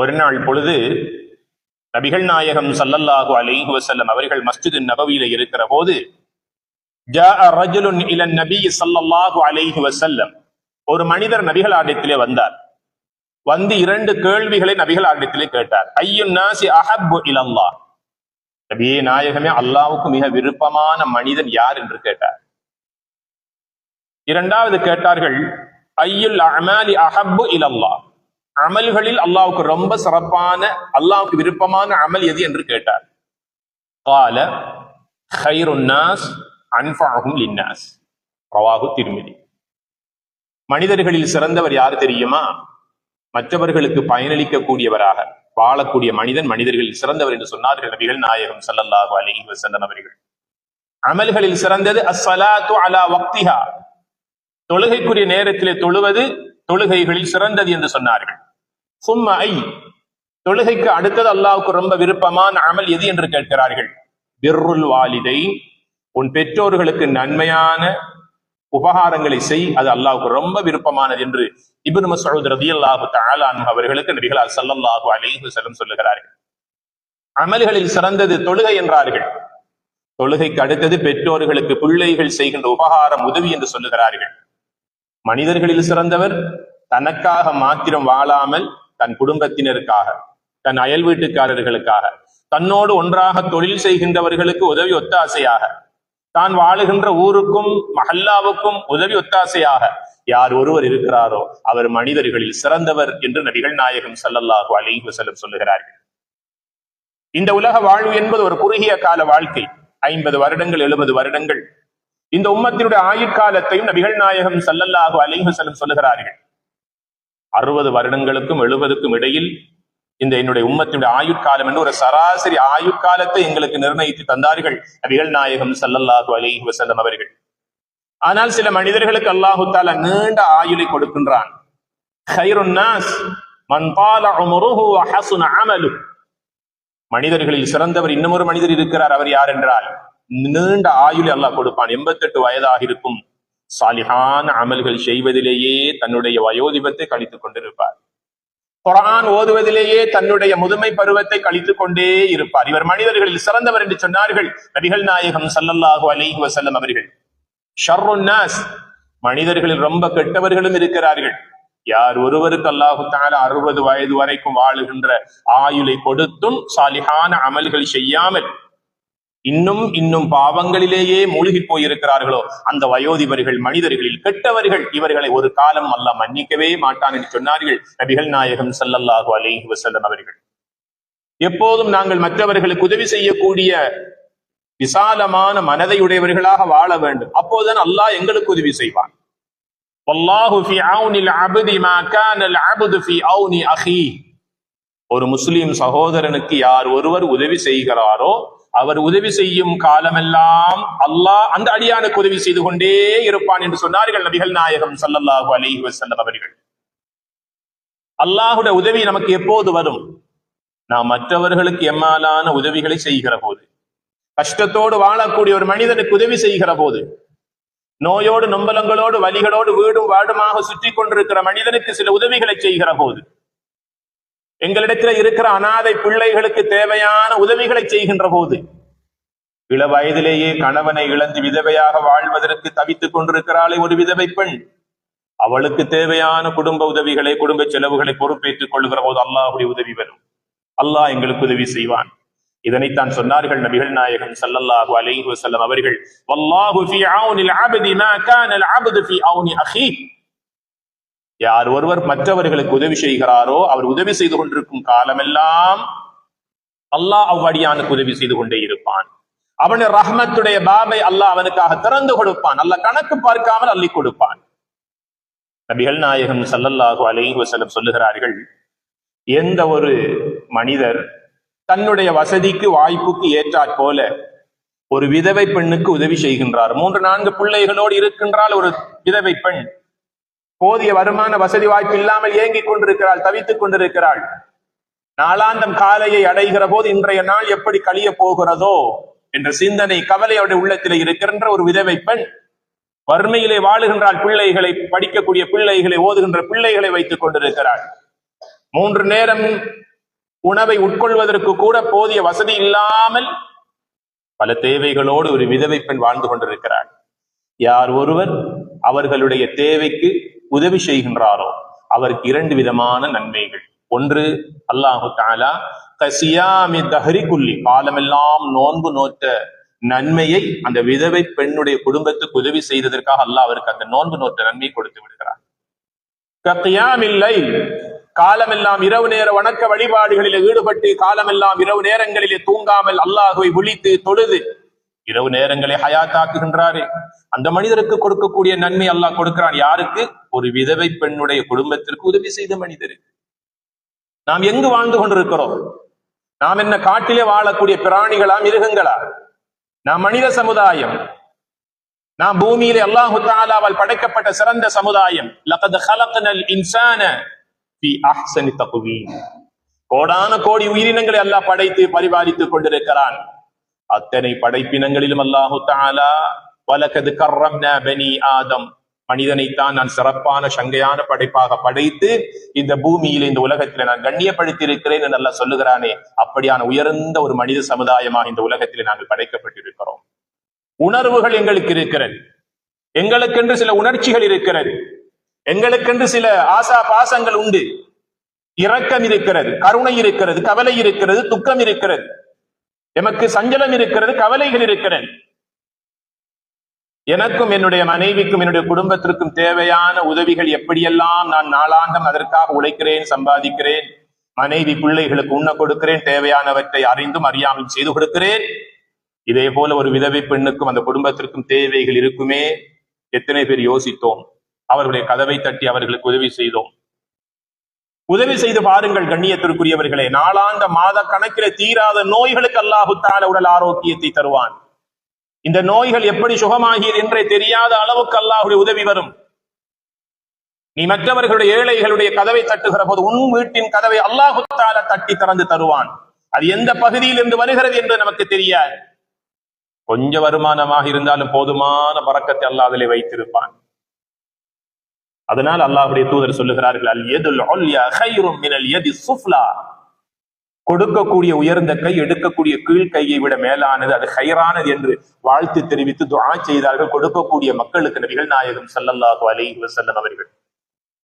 ஒரு நாள் பொழுது நபிகள் நாயகம் சல்லல்லாஹு அலைஹி வசல்லம் அவர்கள் மஸ்ஜிது நபவியில இருக்கிற போது இலன் நபி ஒரு மனிதர் நபிகள் ஆடத்திலே வந்தார். வந்து இரண்டு கேள்விகளை நபிகள் ஆட்டத்திலே கேட்டார். ஐயுன் நாசி அஹப்பு இலல்லா நபியே நாயகமே அல்லாவுக்கு மிக விருப்பமான மனிதன் யார்? என்று கேட்டார். இரண்டாவது கேட்டார்கள் ஐயுல் அமாலி அஹப்பு இலல்லா அமல்களில் அல்லாவுக்கு ரொம்ப சிறப்பான அல்லாவுக்கு விருப்பமான அமல் எது என்று கேட்டார். கால ஹைருன்னாஸ் அன்பாகும் லின்னாஸ். ரவாகு திருமிதி. மனிதர்களில் சிறந்தவர் யார் தெரியுமா? மற்றவர்களுக்கு பயனளிக்கக்கூடியவராக வாழக்கூடிய மனிதன் மனிதர்களில் சிறந்தவர் என்று சொன்னார்கள் நபிகள் நாயகம் சல்லல்லாஹு அலிஹி வசல்லம் அவர்கள். அமல்களில் சிறந்தது அஸ்ஸலாத்து அலா வக்திஹா. தொழுகைக்குரிய நேரத்திலே தொழுவது தொழுகைகளில் சிறந்தது என்று சொன்னார்கள். சும்மா ஐ தொழுகைக்கு அடுத்தது அல்லாவுக்கு ரொம்ப விருப்பமான அமல் எது என்று கேட்கிறார்கள். பிர்ருல் வாலிதை உன் பெற்றோர்களுக்கு நன்மையான உபகாரங்களை செய் அது அல்லாவுக்கு ரொம்ப விருப்பமானது என்று இபு மஸ்ஊத் ரதி அல்லாஹு தாலான் அவர்களுக்கு நபிகளால் சல்லல்லாஹு அலைஹி செல்லும் சொல்லுகிறார்கள். அமல்களில் சிறந்தது தொழுகை என்றார்கள். தொழுகைக்கு அடுத்தது பெற்றோர்களுக்கு பிள்ளைகள் செய்கின்ற உபகாரம் உதவி என்று சொல்லுகிறார்கள். மனிதர்களில் சிறந்தவர் தனக்காக மாத்திரம் வாழாமல் தன் குடும்பத்தினருக்காக தன் அயல் வீட்டுக்காரர்களுக்காக தன்னோடு ஒன்றாக தொழில் செய்கின்றவர்களுக்கு உதவி ஒத்தாசையாக தான் வாழுகின்ற ஊருக்கும் மஹல்லாவுக்கும் உதவி ஒத்தாசையாக யார் ஒருவர் இருக்கிறாரோ அவர் மனிதர்களில் சிறந்தவர் என்று நபிகள் நாயகம் சல்லல்லாஹு அலைஹி வஸல்லம் சொல்லுகிறார்கள். இந்த உலக வாழ்வு என்பது ஒரு குறுகிய கால வாழ்க்கை. ஐம்பது வருடங்கள் எழுபது வருடங்கள் இந்த உம்மத்தினுடைய ஆயுட்காலத்தையும் நபிகள் நாயகம் சல்லல்லாஹு அலிஹசலம் சொல்லுகிறார்கள். அறுபது வருடங்களுக்கும் எழுபதுக்கும் இடையில் இந்த என்னுடைய உம்மத்தினுடைய ஆயுட்காலம் என்று ஒரு சராசரி ஆயுட்காலத்தை எங்களுக்கு நிர்ணயித்து தந்தார்கள் நபிகள் நாயகம் சல்லல்லாஹு அலிஹி வசல்லம் அவர்கள். ஆனால் சில மனிதர்களுக்கு அல்லாஹு தால நீண்ட ஆயுளை கொடுக்கின்றான். மனிதர்களில் சிறந்தவர் இன்னமொரு மனிதர் இருக்கிறார் அவர் யார் என்றால்? நீண்ட ஆயுள் அல்லாஹ் கொடுப்பான். எண்பத்தெட்டு வயதாக இருக்கும் சாலிஹான அமல்கள் செய்வதிலேயே தன்னுடைய வயோதிபத்தை கழித்துக் கொண்டிருப்பார். குரான் ஓதுவதிலேயே தன்னுடைய முதுமை பருவத்தை கழித்துக் கொண்டே இருப்பார். இவர் மனிதர்களில் சிறந்தவர் என்று சொன்னார்கள் நபிகள் நாயகம் சல்லல்லாஹு அலைஹி வசல்லம் அவர்கள். ஷர்ருன்னாஸ் மனிதர்களில் ரொம்ப கெட்டவர்களும் இருக்கிறார்கள். யார் ஒருவருக்கு அல்லாஹு தால அறுபது வயது வரைக்கும் வாழுகின்ற ஆயுளை கொடுத்தும் சாலிஹான அமல்கள் செய்யாமல் இன்னும் இன்னும் பாவங்களிலேயே மூழ்கி போயிருக்கிறார்களோ அந்த வயோதிபர்கள் மனிதர்களில் கெட்டவர்கள் இவர்களை ஒரு காலம் அல்ல மன்னிக்கவே மாட்டான் என்று சொன்னார்கள். நபிகள் நாயகம் ஸல்லல்லாஹு அலேஹி வசல்லம் அவர்கள். எப்போதும் நாங்கள் மற்றவர்களுக்கு உதவி செய்யக்கூடிய விசாலமான மனதை உடையவர்களாக வாழ வேண்டும். அப்போதுதான் அல்லாஹ் எங்களுக்கு உதவி செய்வான். அவுனில் ஒரு முஸ்லிம் சகோதரனுக்கு யார் ஒருவர் உதவி செய்கிறாரோ அவர் உதவி செய்யும் காலமெல்லாம் அல்லாஹ் அந்த அடியானுக்கு உதவி செய்து கொண்டே இருப்பான் என்று சொன்னார்கள் நபிகள் நாயகம் சல்லல்லாஹு அலிஹி வசல்லம் அவர்கள். அல்லாஹுடைய உதவி நமக்கு எப்போது வரும்? நாம் மற்றவர்களுக்கு எம்மாலான உதவிகளை செய்கிற போது கஷ்டத்தோடு வாழக்கூடிய ஒரு மனிதனுக்கு உதவி செய்கிற போது நோயோடு நொம்பலங்களோடு வலிகளோடு வீடும் வாடுமாக சுற்றி கொண்டிருக்கிற மனிதனுக்கு சில உதவிகளை செய்கிற போது எங்களிடத்தில் இருக்கிற அனாதை பிள்ளைகளுக்கு தேவையான உதவிகளை செய்கின்ற போது இள வயதிலேயே கணவனை இழந்து விதவையாக வாழ்வதற்கு தவித்துக் கொண்டிருக்கிறாளே ஒரு விதவை பெண். அவளுக்கு தேவையான குடும்ப உதவிகளை குடும்ப செலவுகளை பொறுப்பேற்றுக் கொள்கிற போது அல்லாஹுடைய உதவி வரும். அல்லாஹ் எங்களுக்கு உதவி செய்வான். இதனைத்தான் சொன்னார்கள் நபிகள் நாயகம் சல்லல்லாஹு அலைஹி வஸல்லம் அவர்கள் வல்லாஹு ஃபீ அவுனில் அப்தி மா கான அல் அப்து ஃபீ அவுனி அஹீ. யார் ஒருவர் மற்றவர்களுக்கு உதவி செய்கிறாரோ அவர் உதவி செய்து கொண்டிருக்கும் காலமெல்லாம் அல்லாஹ் அவ்வடியானுக்கு உதவி செய்து கொண்டே இருப்பான். அவனுடைய ரஹ்மத்துடைய பாபை அல்லாஹ் அவனுக்காக திறந்து கொடுப்பான். அல்ல கணக்கு பார்க்காமல் அள்ளி கொடுப்பான். நபிகள் நாயகம் சல்லல்லாஹு அலைஹி சொல்லுகிறார்கள் எந்த ஒரு மனிதர் தன்னுடைய வசதிக்கு வாய்ப்புக்கு ஏற்றாற் போல ஒரு விதவை பெண்ணுக்கு உதவி செய்கின்றார். மூன்று நான்கு பிள்ளைகளோடு இருக்கின்றால் ஒரு விதவை பெண் போதிய வருமான வசதி வாய்ப்பு இல்லாமல் ஏங்கிக் கொண்டிருக்கிறாள் தவித்துக் கொண்டிருக்கிறாள். நாளாந்தம் காலையை அடைகிற போது இன்றைய நாள் எப்படி கழிய போகிறதோ என்ற சிந்தனை கவலையோட உள்ளத்திலே இருக்கின்ற ஒரு விதவை பெண் வறுமையிலே வாழுகின்றாள் பிள்ளைகளை படிக்கக்கூடிய பிள்ளைகளை ஓதுகின்ற பிள்ளைகளை வைத்துக் கொண்டிருக்கிறாள். மூன்று நேரம் உணவை உட்கொள்வதற்கு கூட போதிய வசதி இல்லாமல் பல தேவைகளோடு ஒரு விதவை பெண் வாழ்ந்து கொண்டிருக்கிறாள். யார் ஒருவர் அவர்களுடைய தேவைக்கு உதவி செய்கின்றாரோ? அவருக்கு இரண்டு விதமான நன்மைகள். ஒன்று அல்லாஹு தாலா கசியாமி தஹரி குல்லி காலமெல்லாம் நோன்பு நோற்ற நன்மையை அந்த விதவை பெண்ணுடைய குடும்பத்துக்கு உதவி செய்ததற்காக அல்லாஹ் அவருக்கு அந்த நோன்பு நோற்ற நன்மை கொடுத்து விடுகிறார். கத்தியாமில்லை காலமெல்லாம் இரவு நேர வணக்க வழிபாடுகளில் ஈடுபட்டு காலமெல்லாம் இரவு நேரங்களிலே தூங்காமல் அல்லாஹுவை விழித்து தொழுது இரவு நேரங்களை ஹயாத்தாக்குகின்றாரே. அந்த மனிதருக்கு கொடுக்கக்கூடிய நன்மை அல்லாஹ் கொடுக்கிறான். யாருக்கு? ஒரு விதவை பெண்ணுடைய குடும்பத்திற்கு உதவி செய்த மனிதருக்கு நாம் எங்கு வாழ்ந்து கொண்டிருக்கிறோம்? நாம் என்ன காட்டிலே வாழக்கூடிய பிராணிகளா மிருகங்களா? நாம் மனித சமுதாயம். நாம் பூமியிலே அல்லாஹு தாலாவால் படைக்கப்பட்ட சிறந்த சமுதாயம். கோடான கோடி உயிரினங்களை அல்லாஹ் படைத்து பரிபாலித்துக் கொண்டிருக்கிறான் அத்தனை படைப்பினங்களிலும் அல்லாஹு தாலா வலகது கர்ரம் பனி ஆதம். மனிதனைத்தான் நான் சிறப்பான சங்கையான படைப்பாக படைத்து இந்த பூமியில இந்த உலகத்தில நான் கண்ணியப்படுத்தி இருக்கிறேன் என்று நல்லா சொல்லுகிறானே அப்படியான உயர்ந்த ஒரு மனித சமுதாயமாக இந்த உலகத்திலே நாங்கள் படைக்கப்பட்டிருக்கிறோம். உணர்வுகள் எங்களுக்கு இருக்கிறது. எங்களுக்கென்று சில உணர்ச்சிகள் இருக்கிறது. எங்களுக்கென்று சில ஆசா பாசங்கள் உண்டு. இரக்கம் இருக்கிறது கருணை இருக்கிறது கவலை இருக்கிறது துக்கம் இருக்கிறது. எமக்கு சஞ்சலம் இருக்கிறது கவலைகள் இருக்கிறது எனக்கும் என்னுடைய மனைவிக்கும் என்னுடைய குடும்பத்திற்கும் தேவையான உதவிகள் எப்படியெல்லாம் நான் நாளாந்தம் அதற்காக உழைக்கிறேன் சம்பாதிக்கிறேன் மனைவி பிள்ளைகளுக்கு உண்ண கொடுக்கிறேன் தேவையானவற்றை அறிந்தும் அறியாமல் செய்து கொடுக்கிறேன். இதே போல ஒரு விதவை பெண்ணுக்கும் அந்த குடும்பத்திற்கும் தேவைகள் இருக்குமே. எத்தனை பேர் யோசித்தோம். அவர்களுடைய கதவை தட்டி அவர்களுக்கு உதவி செய்தோம். உதவி செய்து பாருங்கள் கண்ணியத்திற்குரியவர்களே. நாளாந்த மாத கணக்கில தீராத நோய்களுக்கு அல்லாஹுத்தால உடல் ஆரோக்கியத்தை தருவான். இந்த நோய்கள் எப்படி சுகமாகியது என்றே தெரியாத அளவுக்கு அல்லாஹுடைய உதவி வரும். நீ மற்றவர்களுடைய ஏழைகளுடைய கதவை தட்டுகிற போது உன் வீட்டின் கதவை அல்லாஹுத்தால தட்டி திறந்து தருவான். அது எந்த பகுதியில் இருந்து வருகிறது என்று நமக்கு தெரியாது. கொஞ்ச வருமானமாக இருந்தாலும் போதுமான பறக்கத்தை அல்லாஹ் அதிலே வைத்திருப்பான். அதனால் அல்லாஹுடைய தூதர் சொல்லுகிறார்கள் அல் எதுல் மினல் எதி சுஃப்லா. கொடுக்கக்கூடிய உயர்ந்த கை எடுக்கக்கூடிய கீழ் கையை விட மேலானது அது ஹைரானது என்று வாழ்த்து தெரிவித்து துவா செய்தார்கள். கொடுக்கக்கூடிய மக்களுக்கு நபிகள் நாயகம் சல்லல்லாஹு அலி வசல்லம் அவர்கள்.